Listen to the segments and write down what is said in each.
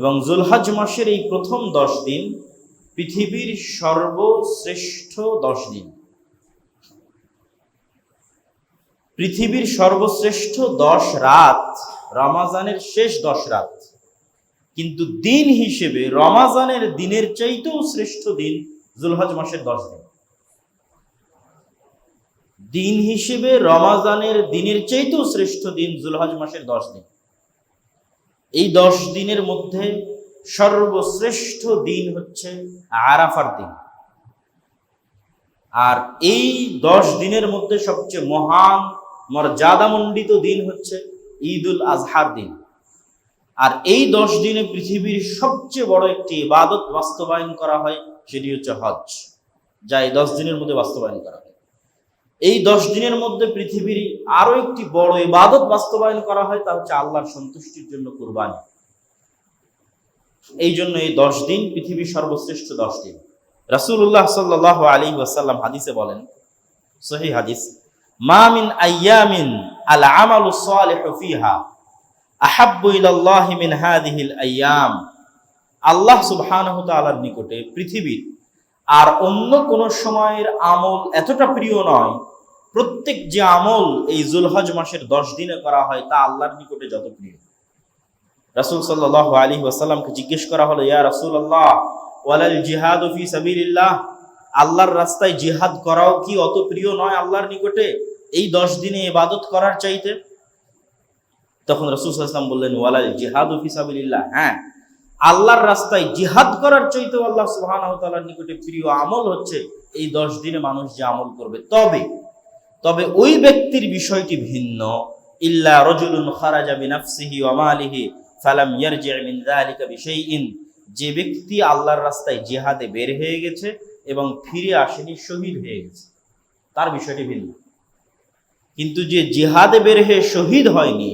এবং জুলহাজ মাসের এই প্রথম দশ দিন পৃথিবীর সর্বশ্রেষ্ঠ দশ দিন। পৃথিবীর সর্বশ্রেষ্ঠ দশ রাত, রমাজানের শেষ দশ রাত। কিন্তু দিন হিসেবে রমাজানের দিনের চাইতেও শ্রেষ্ঠ দিন জুলহজ মাসের দশ দিন। দিন হিসেবে রমাজানের দিনের চাইতেও শ্রেষ্ঠ দিন জুলহজ মাসের দশ দিন। এই দশ দিনের মধ্যে সর্বশ্রেষ্ঠ দিন হচ্ছে আরাফার দিন। আর এই দশ দিনের মধ্যে সবচেয়ে মহান মর্যাদামণ্ডিত দিন হচ্ছে ঈদুল আজহার দিন। আর এই দশ দিনে পৃথিবীর সবচেয়ে বড় একটি ইবাদত বাস্তবায়ন করা হয়, সেটি হচ্ছে হজ। যা এই দশ দিনের মধ্যে বাস্তবায়ন করা হয়। এই দশ দিনের মধ্যে পৃথিবীর আরও একটি বড় ইবাদত বাস্তবায়ন করা হয়, তা হচ্ছে আল্লাহর সন্তুষ্টির জন্য কুরবানি। এই জন্য এই দশ দিন পৃথিবীর সর্বশ্রেষ্ঠ দশ দিন। রাসূলুল্লাহ সাল্লাহ আলী ওয়াসাল্লাম হাদিসে বলেন, সহি হাদিস, মা মিন আইয়ামিন আল আমালু সালিহু ফিহা আহাব্বু ইলাল্লাহি মিন হাদিহিল আইয়াম। আল্লাহ সুবহানাহু তাআলার নিকটে পৃথিবীর আর অন্য কোন সময়ের আমল এতটা প্রিয় নয় প্রত্যেক যে আমল এই জুলহজ মাসের দশ দিনে করা হয়, তা আল্লাহর নিকটে যত প্রিয়। রাসূল সাল্লাল্লাহু আলাইহি ওয়াসাল্লামকে জিজ্ঞেস করা হলো, ইয়া রাসূলুল্লাহ, ওয়ালাল জিহাদু ফি সাবিলিল্লাহ? আল্লাহর রাস্তায় জিহাদ করাও কি অত প্রিয় নয় আল্লাহর নিকটে? এই দশ দিনে ইবাদত করার চাইতে? তখন রসুল সাল্লাম বললেন, ওয়ালাল জিহাদু ফি সাবিলিল্লাহ। হ্যাঁ আল্লাহর রাস্তায় জিহাদ করার চাইতে আল্লাহ সুবহানাহু তাআলার নিকটে প্রিয় আমল হচ্ছে এই দশ দিনে মানুষ যে আমল করবে। তবে তবে ওই ব্যক্তির বিষয়টি ভিন্ন। ইল্লা রজুলুন খারাজা বিনাফসিহি ওয়া মালিহি ফালাম ইয়ারজি' মিন যালিকা বিশাইইন। যে ব্যক্তি আল্লাহর রাস্তায় জিহাদে বের হয়ে গেছে এবং ফিরে আসেনি, শহীদ হয়ে গেছে। তার বিষয়টি ভিন্ন। কিন্তু যে জিহাদে বের হয়ে শহীদ হয়নি,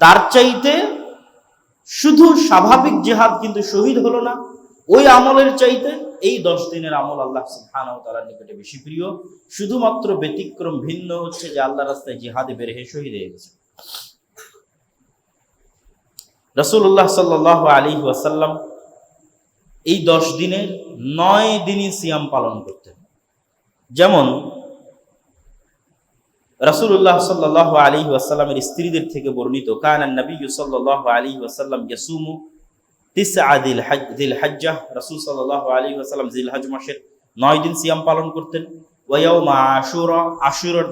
তার চাইতে শুধু স্বাভাবিক জেহাদ কিন্তু শহীদ হলো না ওই আমলের চাইতে এই দশ দিনের আমল আল্লাহ সুবহানাহু ওয়া নিকটে বেশি প্রিয়। শুধুমাত্র ব্যতিক্রম ভিন্ন হচ্ছে যে আল্লাহ রাস্তায় জিহাদে বের হয়ে শহীদ হয়ে গেছে। রসুল্লাহ সাল্লাহ আলী ওয়াসাল্লাম এই দশ দিনের নয় দিনই সিয়াম পালন করতেন। যেমন রাসূলুল্লাহ সাল্লাল্লাহু আলাইহি ওয়াসাল্লামের স্ত্রীদের থেকে বর্ণিত, কানা নবী সাল্লাল্লাহু আলাইহি ওয়াসাল্লাম ইয়াসুমু দিল হজ, দিল হজ্জাহ রাসূল সাল্লাল্লাহু আলাইহি ওয়াসাল্লাম জিলহজ মাসের নয় দিন পালন করতেন।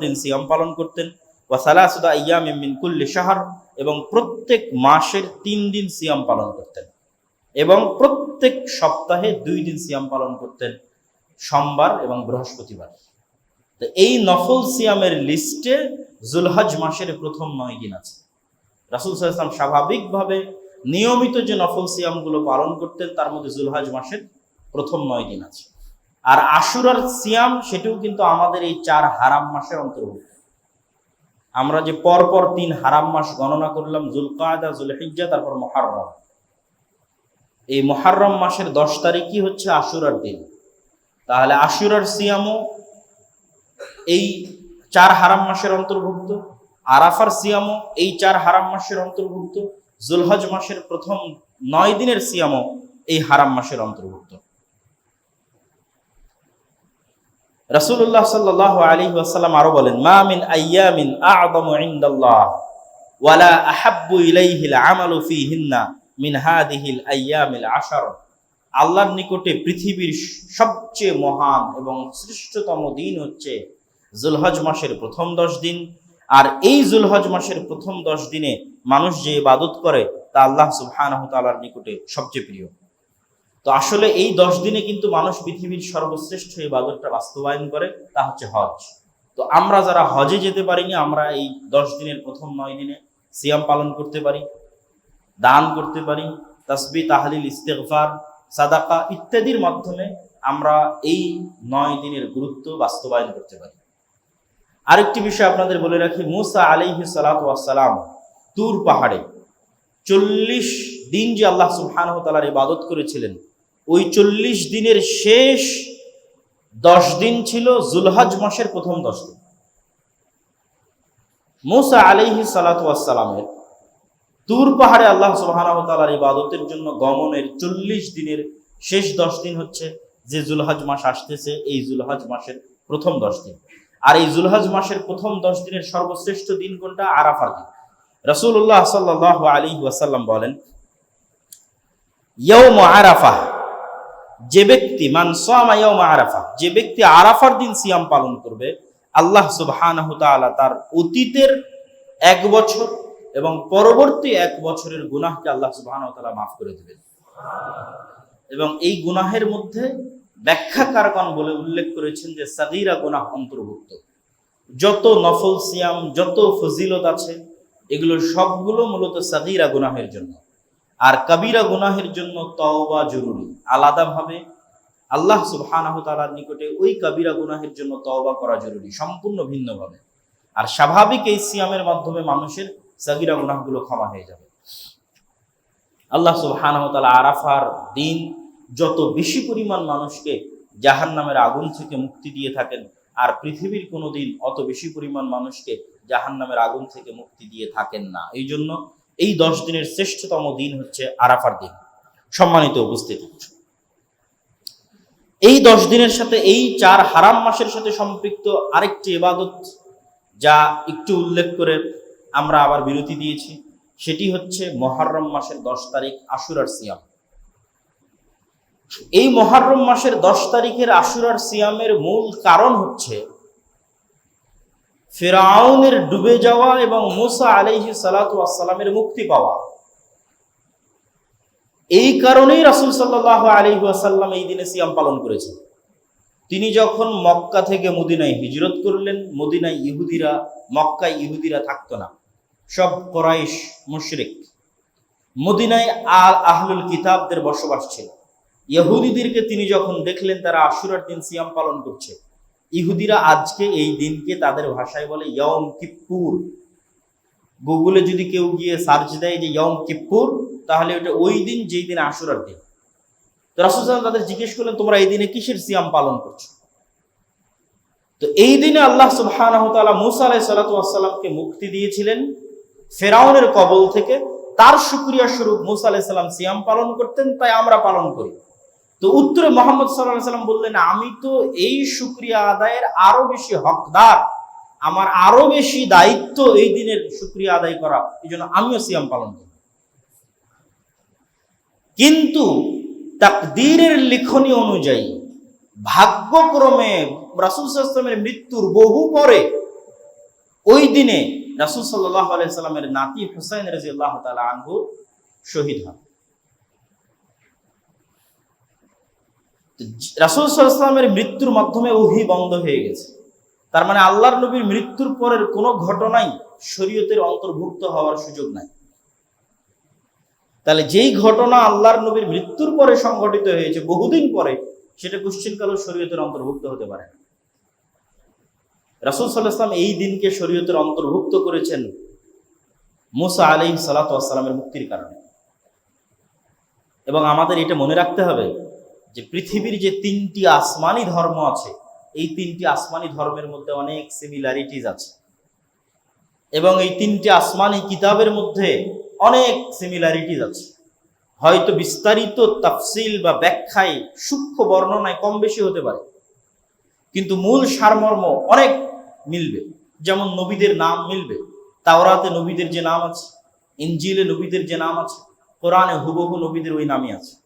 দিন পালন করতেন। এবং প্রত্যেক মাসের তিন দিন সিয়াম পালন করতেন। এবং প্রত্যেক সপ্তাহে দুই দিন সিয়াম পালন করতেন সোমবার এবং বৃহস্পতিবার। তো এই নফল সিয়ামের লিস্টে জুলহজ মাসের প্রথম নয় দিন আছে। রাসুল সাল্লাম স্বাভাবিকভাবে নিয়মিত যে নফল সিয়ামগুলো পালন করতেন, তার মধ্যে জুলহজ মাসের প্রথম নয় দিন আছে। আর আশুরার সিয়াম, সেটাও কিন্তু আমাদের এই চার হারাম মাসের অন্তর্ভুক্ত। আমরা যে পরপর তিন হারাম মাস গণনা করলাম, জুলকায়দা, জুলহিজ্জা, তারপর মহারম এই মহারম মাসের দশ তারিখই হচ্ছে আশুরার দিন। তাহলে আশুরার সিয়ামও এই চার হারাম মাসের অন্তর্ভুক্ত, আরাফার সিয়ামও এই চার হারাম মাসের অন্তর্ভুক্ত জুলহজ মাসের প্রথম নয় দিনের সিয়ামও এই হারাম মাসের অন্তর্ভুক্ত। রাসূলুল্লাহ সাল্লাল্লাহু আলাইহি ওয়াসাল্লাম আরও বলেন, মা মিন আইয়ামিন আ'যামু ইনদাল্লাহ ওয়ালা আহাব্বু ইলাইহিল আমালু ফীহিন্না মিন হাদিহিল আইয়ামিল আশার। আল্লাহর নিকটে পৃথিবীর সবচেয়ে মহান এবং শ্রেষ্ঠতম দিন হচ্ছে জুলহজ মাসের প্রথম দশ দিন। আর এই জুলহজ মাসের প্রথম দশ দিনে মানুষ যে ইবাদত করে, তা আল্লাহ তাআলার নিকটে সবচেয়ে প্রিয়। তো আসলে এই দশ দিনে কিন্তু মানুষ পৃথিবীর সর্বশ্রেষ্ঠ ইবাদতটা বাস্তবায়ন করে, তা হচ্ছে হজ। তো আমরা যারা হজে যেতে পারিনি, আমরা এই দশ দিনের প্রথম নয় দিনে সিয়াম পালন করতে পারি, দান করতে পারি, তসবি, তাহলিল, ইস্তেগফার, সাদাকা ইত্যাদির মাধ্যমে আমরা এই নয় দিনের গুরুত্ব বাস্তবায়ন করতে পারি। আরেকটি বিষয় আপনাদের বলে রাখি, মুসা আলিহি সালাম তুর পাহাড়ে চল্লিশ দিন যে আল্লাহ সুবহানাহু তাআলার ইবাদত করেছিলেন, ওই চল্লিশ দিনের শেষ দশ দিন ছিল জুলহজ মাসের প্রথম দশ দিন। মুসা আলিহি সালামের তুর পাহাড়ে আল্লাহ সুবাহর ইবাদতের জন্য গমনের চল্লিশ দিনের শেষ দশ দিন হচ্ছে যে জুলহাজ মাস আসতেছে, এই জুলহাজ মাসের প্রথম দশ দিন। আর এই জুলহাজ মাসের প্রথম দশ দিনের সর্বশ্রেষ্ঠ দিন কোনটা? আরাফার দিন। রসুল্লাহ সাল্লাহ আলী ওয়াসাল্লাম বলেন ইয়ৌম আরাফা যে ব্যক্তি, মান সামা ইয়ৌম আরাফা যে ব্যক্তি আরাফার দিন সিয়াম পালন করবে, আল্লাহ সুবহানাহু তার অতীতের এক বছর এবং পরবর্তী এক বছরের গুনাহকে আল্লাহ তাআলা মাফ করে দিবেন। এবং এই গুনাহের মধ্যে ব্যাখ্যাকারগণ বলে উল্লেখ করেছেন যে সাগীরা গুনাহ অন্তর্ভুক্ত। যত নফল সিয়াম, যত ফজিলত আছে, এগুলো সবগুলো মূলত সাগীরা গুনাহের জন্য। আর কাবিরা গুনাহের জন্য তওবা জরুরি। আলাদাভাবে আল্লাহ সুবহানাহু তাআলার নিকটে ওই কাবিরা গুনাহের জন্য তওবা করা জরুরি, সম্পূর্ণ ভিন্নভাবে। আর স্বাভাবিক এই সিয়ামের মাধ্যমে মানুষের সাগিরা গুনাহগুলো ক্ষমা হয়ে যাবে। আল্লাহ সুবহানাহু তাআলা আরাফার দিন যত বেশি পরিমাণ মানুষকে জাহান্নামের আগুন থেকে মুক্তি দিয়ে থাকেন, আর পৃথিবীর কোনো দিন অত বেশি পরিমাণ মানুষকে জাহান্নামের আগুন থেকে মুক্তি দিয়ে থাকেন না। এই জন্য এই দশ দিনের শ্রেষ্ঠতম দিন হচ্ছে আরাফার দিন। সম্মানিত উপস্থিতি। এই দশ দিনের সাথে এই চার হারাম মাসের সাথে সম্পৃক্ত আরেকটি ইবাদত যা একটু উল্লেখ করে আমরা আবার বিরতি দিয়েছি, সেটি হচ্ছে মহারম মাসের দশ তারিখ আশুরার সিয়াম। এই মহারম মাসের দশ তারিখের আশুরার সিয়ামের মূল কারণ হচ্ছে ফেরাউনের ডুবে যাওয়া এবং মুসা আলাইহি সালাতু আসসালামের মুক্তি পাওয়া। এই কারণেই রাসুল সাল্লাহ আলী আসাল্লাম এই দিনে সিয়াম পালন করেছেন। তিনি যখন মক্কা থেকে মদিনায় হিজরত করলেন, মদিনায় ইহুদিরা, মক্কায় ইহুদিরা থাকতো না। সব করাইশ মুশরিক। মদিনায় আল আহলুল কিতাবদের বসবাস ছিল। ইহুদিদেরকে তিনি যখন দেখলেন, তারা আশুরার দিন সিয়াম পালন করছে। ইহুদিরা আজকে এই দিনকে তাদের ভাষায় বলে ইয়ম কিপ্পুর। গুগলে যদি কেউ গিয়ে সার্চ দেয় যে ইয়ম কিপ্পুর, তাহলে ওটা ওই দিন যেই দিন আশুরার দিন। তো তাদের জিজ্ঞেস করলেন, তোমরা এই দিনে কিসের সিয়াম পালন করছ? তো এই দিনে আল্লাহ সুবহানাহু তাআলা মুসা আলাইহিস সালাতু মুক্তি দিয়েছিলেন ফেরাউনের কবল থেকে। তার শুকরিয়া স্বরূপ মুসা আলাইহিস সালাম সিয়াম পালন করতেন, তাই আমরা পালন করি। তো উত্তরে মোহাম্মদ সাল্লাম বললেন, আমি তো এই শুকরিয়া আদায়ের আরও বেশি হকদার। আমার আরও বেশি দায়িত্ব এই দিনের শুকরিয়া আদায় করা। এই জন্য আমিও সিয়াম পালন করি কিন্তু তাকদীরের লিখনী অনুযায়ী ভাগ্যক্রমে রাসুল সাল্লামের মৃত্যুর বহু পরে ওই দিনে রাসুল সাল্লাহ আলাইসাল্লামের নাতি হুসাইন রাজি আল্লাহ তালা আনহু শহীদ হন। রাসুল সাল্লামের মৃত্যুর মাধ্যমে ওহি বন্ধ হয়ে গেছে। তার মানে আল্লাহর নবীর মৃত্যুর পরের কোনো ঘটনাই শরীয়তের অন্তর্ভুক্ত হওয়ার সুযোগ নাই। তাহলে যেই ঘটনা আল্লাহর নবীর মৃত্যুর পরে সংঘটিত হয়েছে, বহুদিন পরে, সেটা কুশ্চিনকালও শরীয়তের অন্তর্ভুক্ত হতে পারে রাসুল সাল্লাহাম এই দিনকে শরীয়তের অন্তর্ভুক্ত করেছেন মুসা আলী সালাতামের মুক্তির কারণে। এবং আমাদের এটা মনে রাখতে হবে যে পৃথিবীর যে তিনটি আসমানি ধর্ম আছে, এই তিনটি আসমানি ধর্মের মধ্যে অনেক সিমিলারিটিজ আছে। এবং এই তিনটি আসমানি কিতাবের মধ্যে অনেক সিমিলারিটিজ আছে। হয়তো বিস্তারিত তাফসিল বা ব্যাখ্যায় সূক্ষ্ম বর্ণনায় কম বেশি হতে পারে। কিন্তু মূল সারমর্ম অনেক মিলবে। যেমন নবীদের নাম মিলবে। তাওরাতে নবীদের যে নাম আছে ইঞ্জিলে নবীদের যে নাম আছে, কোরআনে হুবহু নবীদের ওই নামই আছে।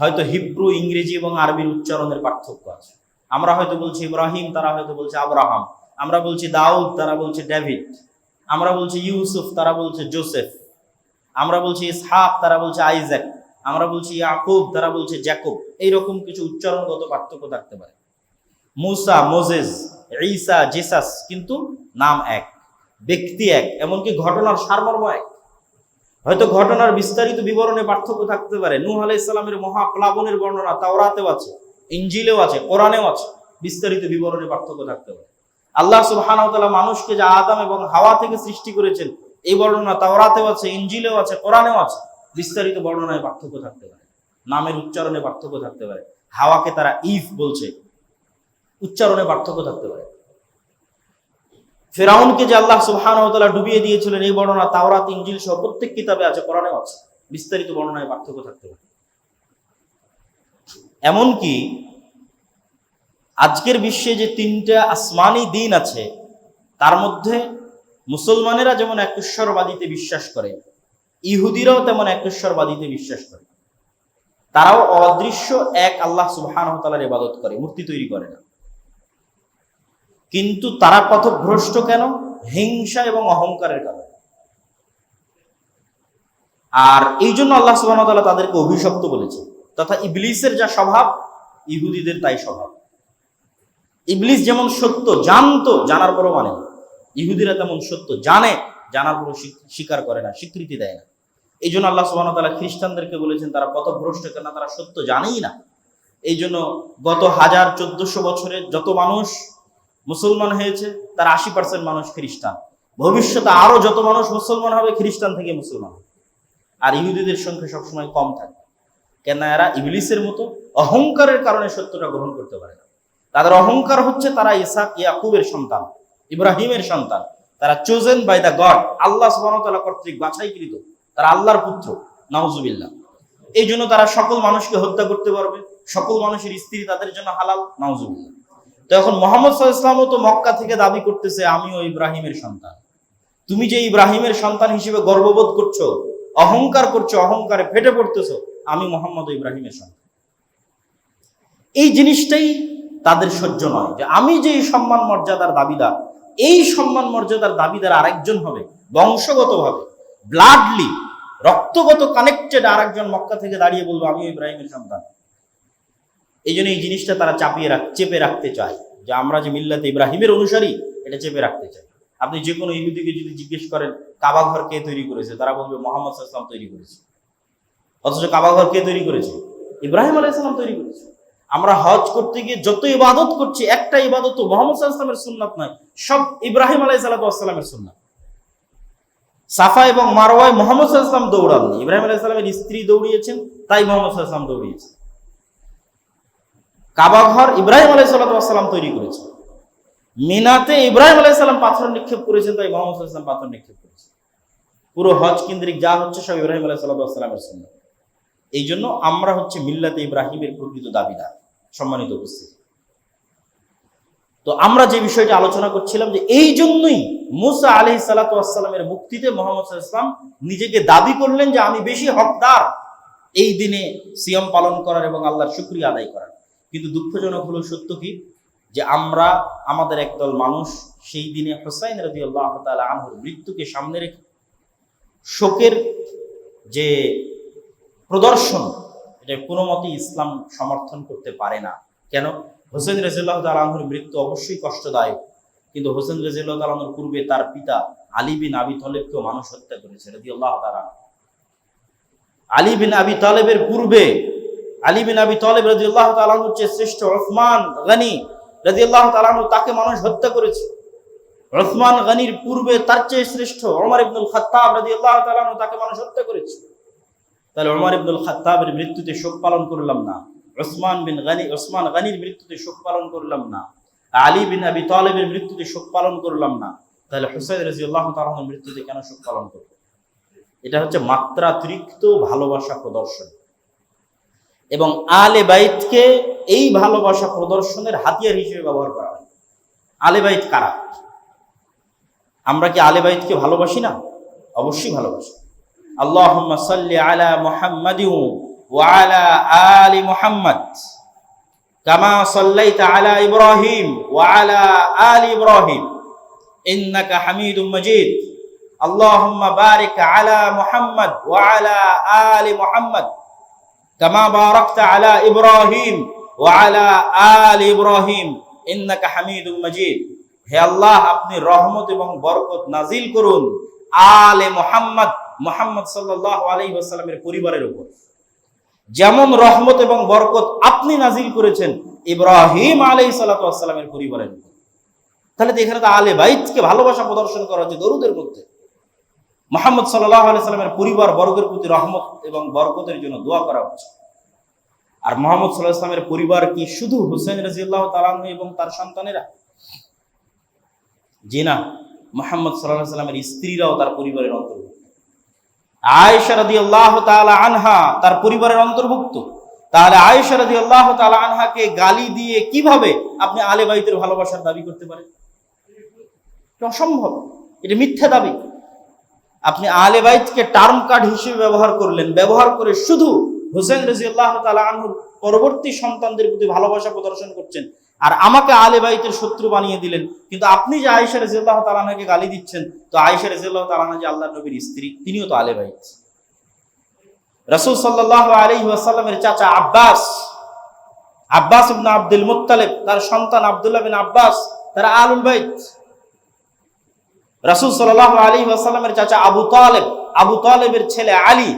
হয়তো হিব্রু, ইংরেজি এবং আরবির উচ্চারণের পার্থক্য আছে। আমরা হয়তো বলছি ইব্রাহিম, তারা হয়তো বলছে আব্রাহাম। আমরা বলছি দাউদ, তারা বলছে ডেভিড। আমরা বলছি ইউসুফ, তারা বলছে জোসেফ। আমরা বলছি ইসহাক, তারা বলছে আইজ্যাক। আমরা বলছি ইয়াকুব, তারা বলছে জ্যাকুব। এইরকম কিছু উচ্চারণগত পার্থক্য থাকতে পারে। মুসা মোজেস ঈসা, জেসাস কিন্তু নাম এক, ব্যক্তি এক, এমনকি ঘটনার সারমর্ম এক। হয়তো ঘটনার বিস্তারিত বিবরণে পার্থক্য থাকতে পারে। নূহ সালামের মহাপ্লাবনের বর্ণনা তাওরাতেও আছে ইঞ্জিলেও আছে, কোরআনেও আছে। বিস্তারিত বিবরণে পার্থক্য থাকতে পারে। আল্লাহ সুবহানাহু মানুষকে যা আদম এবং হাওয়া থেকে সৃষ্টি করেছেন, এই বর্ণনা তাওরাতেও আছে ইঞ্জিলেও আছে, কোরআনেও আছে। বিস্তারিত বর্ণনায় পার্থক্য থাকতে পারে। নামের উচ্চারণে পার্থক্য থাকতে পারে। হাওয়াকে তারা ইফ বলছে। উচ্চারণে পার্থক্য থাকতে পারে। ফেরাউনকে যে আল্লাহ সুবহানাহু ডুবিয়ে দিয়েছিলেন, এই বর্ণনা, তাওরাত, ইনজিল সহ প্রত্যেক কিতাবে আছে, কোরআনেও আছে। বিস্তারিত বর্ণনায় পার্থক্য থাকতে পারে। এমনকি আজকের বিশ্বে যে তিনটা আসমানি দিন আছে, তার মধ্যে মুসলমানেরা যেমন একেশ্বরবাদীতে বিশ্বাস করে, ইহুদিরাও তেমন একেশ্বরবাদীতে বিশ্বাস করে। তারাও অদৃশ্য এক আল্লাহ ওয়া ইবাদত করে, মূর্তি তৈরি করে না। কিন্তু তারা পথভ্রষ্ট কেন? হিংসা এবং অহংকারের কারণে। আর এই জন্য আল্লাহ তাআলা তাদেরকে অভিশপ্ত বলেছে তথা ইবলিসের যা স্বভাব, ইহুদিদের তাই স্বভাব। ইবলিস যেমন সত্য, জানতো, জানার পরও মানে। ইহুদিরা তেমন সত্য জানে, জানার পরও স্বীকার করে না, স্বীকৃতি দেয় না। এই জন্য আল্লাহ সুবহানাহু ওয়া তাআলা খ্রিস্টানদেরকে বলেছেন, তারা পথভ্রষ্ট কেন? তারা সত্য জানেই না। এই জন্য গত হাজার চোদ্দশো বছরে যত মানুষ মুসলমান হয়েছে, তার আশি পার্সেন্ট মানুষ খ্রিস্টান। ভবিষ্যতে আরও যত মানুষ মুসলমান হবে, খ্রিস্টান থেকে মুসলমান আর ইহুদিদের সংখ্যা সবসময় কম থাকে। কেন এরা ইবলিসের মতো অহংকারের কারণে সত্যটা গ্রহণ করতে পারে না। তাদের অহংকার হচ্ছে তারা ইসাক ইয়াকুবের সন্তান, ইব্রাহিমের সন্তান। তারা চোজেন বাই দ্য গড আল্লাহ তাআলা কর্তৃক বাছাইকৃত তারা আল্লাহর পুত্র, নাউজুবিল্লাহ। এই জন্য তারা সকল মানুষকে হত্যা করতে পারবে, সকল মানুষের স্ত্রী তাদের জন্য হালাল, নাউজুবিল্লাহ। তো এখন মোহাম্মদ আলাইহি তো মক্কা থেকে দাবি করতেছে, আমিও ইব্রাহিমের সন্তান। তুমি যে ইব্রাহিমের সন্তান হিসেবে গর্ববোধ করছ, অহংকার করছ, অহংকারে ফেটে পড়তেছো, আমি মোহাম্মদ ইব্রাহিমের সন্তান। এই জিনিসটাই তাদের সহ্য নয় যে আমি যে সম্মান মর্যাদার দাবিদার, এই সম্মান মর্যাদার দাবিদার আরেকজন হবে বংশগতভাবে ব্লাডলি রক্তগত কানেক্টেড আরেকজন মক্কা থেকে দাঁড়িয়ে বলব, আমিও ইব্রাহিমের সন্তান। এই জন্য এই জিনিসটা তারা চাপিয়ে রাখ, চেপে রাখতে চায়। যে আমরা যে মিল্লাতে ইব্রাহিমের অনুসারী, এটা চেপে রাখতে চাই। আপনি যে কোনো ইহুদিকে যদি জিজ্ঞেস করেন, কাবা ঘর কে তৈরি করেছে, তারা বলবে মোহাম্মদ সাল্লাম তৈরি করেছে। অথচ কাবা ঘর কে তৈরি করেছে? ইব্রাহিম আলাইসালাম তৈরি করেছে। আমরা হজ করতে গিয়ে যত ইবাদত করছি, একটা ইবাদত তো মোহাম্মদ সাল্লামের সুন্নাত নয়, সব ইব্রাহিম আলাই সাল্লামের সুন্নাত। সাফা এবং মারওয়ায় মোহাম্মদ সাল্লাম দৌড়াননি। ইব্রাহিম আলাই সাল্লামের স্ত্রী দৌড়িয়েছেন, তাই মোহাম্মদ সাল্লাম দৌড়িয়েছেন। কাবা ঘর ইব্রাহিম আলাই সাল্লাম তৈরি করেছে। মিনাতে ইব্রাহিম আলাই সাল্লাম পাথর নিক্ষেপ করেছেন তাই মোহাম্মদ সাল্লাম পাথর নিক্ষেপ করেছে। পুরো হজ কেন্দ্রিক যা হচ্ছে সব ইব্রাহিম আলাই সাল্লামের সুন্নাত এই জন্য। আমরা হচ্ছে মিল্লাতে ইব্রাহিমের প্রকৃত দাবিদার, সম্মানিত উপস্থিতি। তো আমরা যে বিষয়টা আলোচনা করছিলাম যে এই জন্যই মুসা আলহি সালাতামের মুক্তিতে মোহাম্মদ ইসলাম নিজেকে দাবি করলেন যে আমি বেশি হকদার। এই দিনে সিয়াম পালন করার এবং আল্লাহর শুক্রিয়া আদায় করার। কিন্তু দুঃখজনক হলো সত্য কি? যে আমরা আমাদের একদল মানুষ সেই দিনে হোসাইন রদি আল্লাহ আনহুর মৃত্যুকে সামনে রেখে শোকের যে প্রদর্শন, এটা কোনো মতেই ইসলাম সমর্থন করতে পারে না। কেন? হোসেন রাজিল্লাহ তালাহুর মৃত্যু অবশ্যই কষ্টদায়ক। কিন্তু হোসেন রাজিল্লাহ তালাহুর পূর্বে তার পিতা আলী বিন আবি তলেবকেও মানুষ হত্যা করেছে রদি আল্লাহ তালা আলী বিন আবি তালেবের পূর্বে আলী বিন আবি তলেব রাজি আল্লাহ তালাহুর চেয়ে শ্রেষ্ঠ ওসমান গানি রাজি আল্লাহ তালাহু তাকে মানুষ হত্যা করেছে। ওসমান গানির পূর্বে তার চেয়ে শ্রেষ্ঠ ওমর ইবনুল খাত্তাব রাজি আল্লাহ তালাহু তাকে মানুষ হত্যা করেছে। তাহলে ওমর ইবনুল খাত্তাবের মৃত্যুতে শোক পালন করলাম না। ওসমান বিন গানি, ওসমান গানির মৃত্যুতে শোক পালন করলাম না। আলী বিন আবি তালেবের মৃত্যুতে শোক পালন করলাম না। তাহলে হুসাইন রাজি আল্লাহ তালাহর মৃত্যুতে কেন শোক পালন করব এটা হচ্ছে মাত্রাতিরিক্ত ভালোবাসা প্রদর্শন। এবং আলে বাইতকে এই ভালোবাসা প্রদর্শনের হাতিয়ার হিসেবে ব্যবহার করা হয়। আলে বাইত কারা? আমরা কি আলে বাইতকে ভালোবাসি না? অবশ্যই ভালোবাসি। আল্লাহ সাল্লি আলা মোহাম্মদ ওয়ালা আলি মোহাম্মদ, কামা সাল্লাইতা আলা ইব্রাহিম ওয়ালা আলি ইব্রাহিম, ইন্নাকা হামিদুম মজিদ। আল্লাহ বারিক আলা মোহাম্মদ ওয়া আলা আলি মুহাম্মদ। কামা বারাকতা আলা ইব্রাহিম ওয়া আলা আল ইব্রাহিম, ইন্নাকা হামিদুম হে আল্লাহ, আপনি রহমত এবং বরকত নাজিল করুন আলে মোহাম্মদ মোহাম্মদ সাল্লাল্লাহু আলাইহি ওয়াসাল্লামের পরিবারের উপর। যেমন রহমত এবং বরকত আপনি নাজিল করেছেন ইব্রাহিম আলাইহিস সালাতু ওয়াসসালামের পরিবারের উপর। তাহলে এখানে তো আলে বাইতকে ভালোবাসা প্রদর্শন করা হচ্ছে গরুদের মধ্যে। মোহাম্মদ সাল্লাহ আলি পরিবার বর্গের প্রতি রহমত এবং বরকতের জন্য দোয়া করা হচ্ছে। আর মোহাম্মদ সাল্লাহ ইসলামের পরিবার কি শুধু হুসেন রাজিউল্লাহ তালাহ এবং তার সন্তানেরা? জি মোহাম্মদ সাল্লাহ সাল্লামের স্ত্রীরাও তার পরিবারের অন্তর্ভুক্ত। আয়েশা রাদি আল্লাহ আনহা তার পরিবারের অন্তর্ভুক্ত। তাহলে আয়েশা রাদি আল্লাহ তালা আনহাকে গালি দিয়ে কীভাবে আপনি আলে বাইতের ভালোবাসার দাবি করতে পারেন? অসম্ভব। এটা মিথ্যা দাবি। আপনি আলে বাইতকে টার্ম কার্ড হিসেবে ব্যবহার করলেন। ব্যবহার করে শুধু হোসেন রাজি আল্লাহ আনহুর পরবর্তী সন্তানদের প্রতি ভালোবাসা প্রদর্শন করছেন আর আমাকে আলে বাইতের শত্রু বানিয়ে দিলেন। কিন্তু আপনি যে আয়েশা রাজিয়াল্লাহ তালানাকে গালি দিচ্ছেন, তো আয়েশা রাজিয়াল্লাহ তালানা যে আল্লাহ নবীর স্ত্রী, তিনিও তো আলে বাইত। রসুল সাল্লাহ আলী ওয়াসাল্লামের চাচা আব্বাস আব্বাস ইবনা আব্দুল মুত্তালেব, তার সন্তান আব্দুল্লাহ বিন আব্বাস, তারা আলুল বাইত। রসুল সাল্লাহ আলী ওয়াসাল্লামের চাচা আবু তালেব, আবু তালেবের ছেলে আলী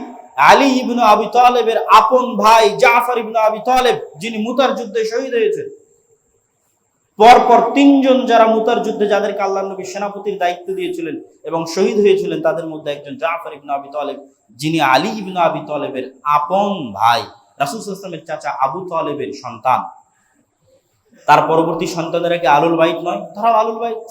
আলী ইবনু আবি তালেবের আপন ভাই জাফর ইবনু আবি তালেব, যিনি মুতার যুদ্ধে শহীদ হয়েছেন। পরপর তিনজন যারা মুতার যুদ্ধে যাদেরকে আল্লাহ নবী সেনাপতির দায়িত্ব দিয়েছিলেন এবং শহীদ হয়েছিলেন, তাদের মধ্যে একজন জাফর ইবনু আবি তালেব, যিনি আলী ইবনু আবি তালেবের আপন ভাই, রাসুল ইসলামের চাচা আবু তালেবের সন্তান। তার পরবর্তী সন্তানেরা কি আলুল বাইত নয়? তারাও আলুল বাইত।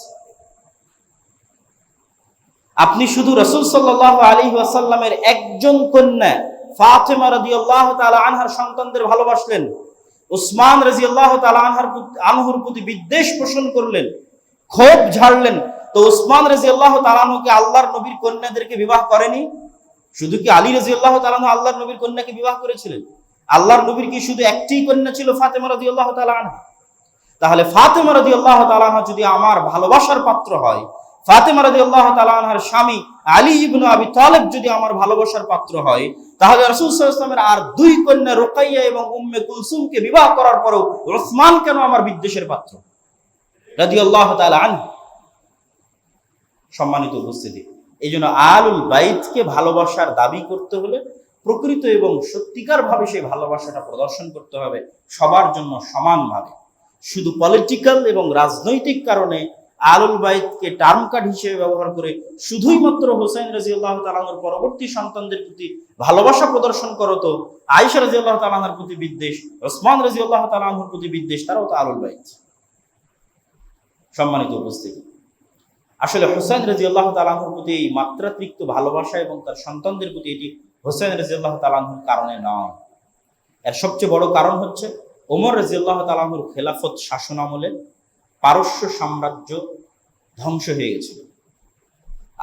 আপনি শুধু রসুল সাল্লাহ আলী ওয়াসাল্লামের একজন কন্যা ফাতেমা রাজি আল্লাহ আনহার সন্তানদের ভালোবাসলেন, উসমান রাজি আল্লাহ তালা আনহার আনহুর প্রতি বিদ্বেষ পোষণ করলেন, ক্ষোভ ঝাড়লেন, তো উসমান রাজি আল্লাহ তালানহকে আল্লাহর নবীর কন্যাদেরকে বিবাহ করেনি? শুধু কি আলী রাজি আল্লাহ তালানহ আল্লাহর নবীর কন্যাকে বিবাহ করেছিলেন? আল্লাহর নবীর কি শুধু একটি কন্যা ছিল ফাতেমা রাজি আল্লাহ তালা আনহা? তাহলে ফাতেমা রাজি আল্লাহ তালানহা যদি আমার ভালোবাসার পাত্র হয় ফাতেমা রাজি আল্লাহ তালানহার স্বামী আলী ইবনু আবি তালেব যদি আমার ভালোবাসার পাত্র হয়, তাহলে রসুল ইসলামের আর দুই কন্যা রোকাইয়া এবং উম্মে কুলসুমকে বিবাহ করার পরও ওসমান কেন আমার বিদ্বেষের পাত্র? রাজি আল্লাহ আন সম্মানিত উপস্থিতি এই জন্য আলুল বাইতকে ভালোবাসার দাবি করতে হলে প্রকৃত এবং সত্যিকার ভাবে সেই ভালোবাসাটা প্রদর্শন করতে হবে সবার জন্য সমানভাবে। শুধু পলিটিক্যাল এবং রাজনৈতিক কারণে আলুল বাইতকে টার্ম কার্ড হিসেবে ব্যবহার করে শুধুই মাত্র হোসেন রাজি আল্লাহ তালানোর পরবর্তী সন্তানদের প্রতি ভালোবাসা প্রদর্শন করো তো। আয়সা রাজি আল্লাহ তালানার প্রতি বিদ্বেষ, ওসমান রাজি আল্লাহ তালাহুর প্রতি বিদ্বেষ, তারাও তো আলুল বাইত। সম্মানিত উপস্থিতি। আসলে হোসেন রাজি আল্লাহ তালাহুর প্রতি এই মাত্রাতিরিক্ত ভালোবাসা এবং তার সন্তানদের প্রতি এটি হোসেন রাজি আল্লাহ তালাহুর কারণে নয়। এর সবচেয়ে বড় কারণ হচ্ছে ওমর রাজি আল্লাহ তালাহুর খেলাফত শাসন আমলে পারস্য সাম্রাজ্য ধ্বংস হয়ে গেছিল।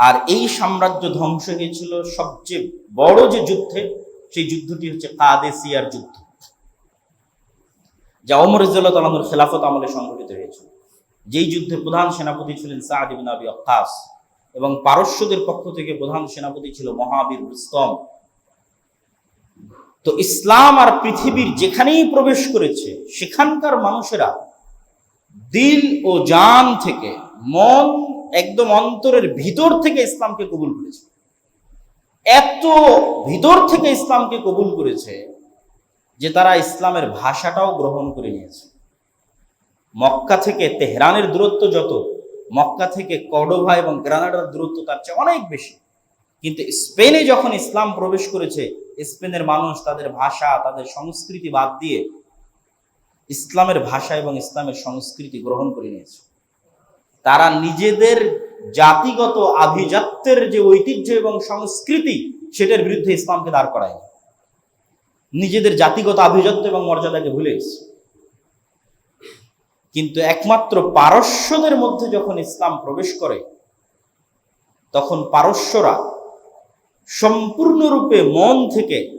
আর এই সাম্রাজ্য ধ্বংস হয়েছিল সবচেয়ে বড় যে যুদ্ধে, সেই যুদ্ধটি হচ্ছে কাদেসিয়ার যুদ্ধ, যা অমর ইজ্লামুর খেলাফত আমলে সংঘটিত হয়েছিল। যেই যুদ্ধে প্রধান সেনাপতি ছিলেন সাদ ইবিন আবি আক্কাস এবং পারস্যদের পক্ষ থেকে প্রধান সেনাপতি ছিল মহাবীর রুস্তম। তো ইসলাম আর পৃথিবীর যেখানেই প্রবেশ করেছে, সেখানকার মানুষেরা দিল ও জান থেকে, মন একদম অন্তরের ভিতর থেকে ইসলামকে কবুল করেছে। এত ভিতর থেকে ইসলামকে কবুল করেছে যে তারা ইসলামের ভাষাটাও গ্রহণ করে নিয়েছে। মক্কা থেকে তেহরানের দূরত্ব যত, মক্কা থেকে কডোভা এবং গ্রানাডার দূরত্ব তার চেয়ে অনেক বেশি। কিন্তু স্পেনে যখন ইসলাম প্রবেশ করেছে, স্পেনের মানুষ তাদের ভাষা, তাদের সংস্কৃতি বাদ দিয়ে ইসলামের ভাষা এবং ইসলামের সংস্কৃতি গ্রহণ করে নিয়েছে। তারা নিজেদের জাতিগত আভিজাত্যের যে ঐতিহ্য এবং সংস্কৃতি, সেটার বিরুদ্ধে ইসলামকে দাঁড় করায় নিজেদের জাতিগত আভিজাত্য এবং মর্যাদাকে ভুলে কিন্তু একমাত্র পারস্যদের মধ্যে যখন ইসলাম প্রবেশ করে, তখন পারস্যরা সম্পূর্ণরূপে মন থেকে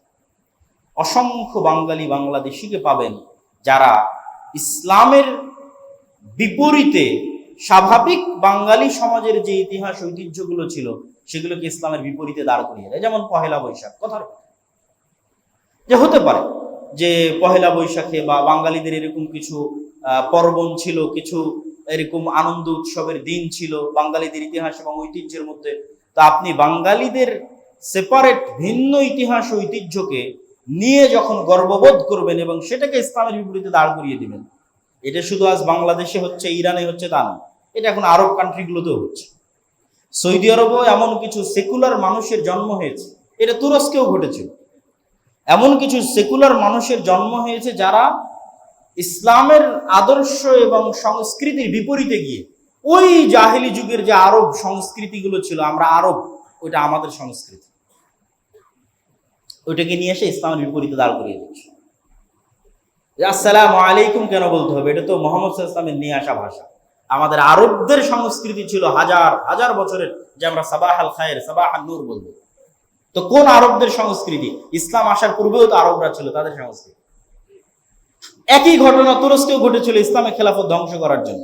অসংখ্য বাঙালি বাংলাদেশিকে পাবেন যারা ইসলামের বিপরীতে স্বাভাবিক বাঙালি সমাজের যে ইতিহাস, ঐতিহ্যগুলো ছিল, সেগুলোকে ইসলামের বিপরীতে দাঁড় করিয়ে দেয়। যেমন পহেলা বৈশাখ কথার যে হতে পারে যে পহেলা বৈশাখে বা বাঙালিদের এরকম কিছু পার্বণ ছিল, কিছু এরকম আনন্দ উৎসবের দিন ছিল বাঙালিদের ইতিহাস এবং ঐতিহ্যের মধ্যে, তা আপনি বাঙালিদের সেপারেট ভিন্ন ইতিহাস, ঐতিহ্যকে নিয়ে যখন গর্ববোধ করবেন এবং সেটাকে ইসলামের বিপরীতে দাঁড় করিয়ে দিবেন, এটা শুধু আজ বাংলাদেশে হচ্ছে, ইরানে হচ্ছে তা না, এটা এখন আরব কান্ট্রিগুলোতেও হচ্ছে। সৌদি আরবেও এমন কিছু সেকুলার মানুষের জন্ম হয়েছে, এটা তুরস্কেও ঘটেছিল এমন কিছু সেকুলার মানুষের জন্ম হয়েছে যারা ইসলামের আদর্শ এবং সংস্কৃতির বিপরীতে গিয়ে, ওই জাহেলি যুগের যে আরব সংস্কৃতিগুলো ছিল, আমরা আরব, ওইটা আমাদের সংস্কৃতি। ওইটাকে নিয়ে এসে ইসলামের বিপরীতে দাঁড় করিয়ে দিচ্ছে। আসসালাম আলাইকুম কেন বলতে হবে? এটা তো মোহাম্মদ ইসলামের নিয়ে আসা ভাষা। আমাদের আরবদের সংস্কৃতি ছিল হাজার হাজার বছরের, যে আমরা সাবাহ আল খায়ের, সাবাহ আল নূর বলব। তো কোন আরবদের সংস্কৃতি? ইসলাম আসার পূর্বেও তো আরবরা ছিল তাদের সংস্কৃতি। একই ঘটনা তুরস্কেও ঘটেছিল ইসলামের খেলাফত ধ্বংস করার জন্য।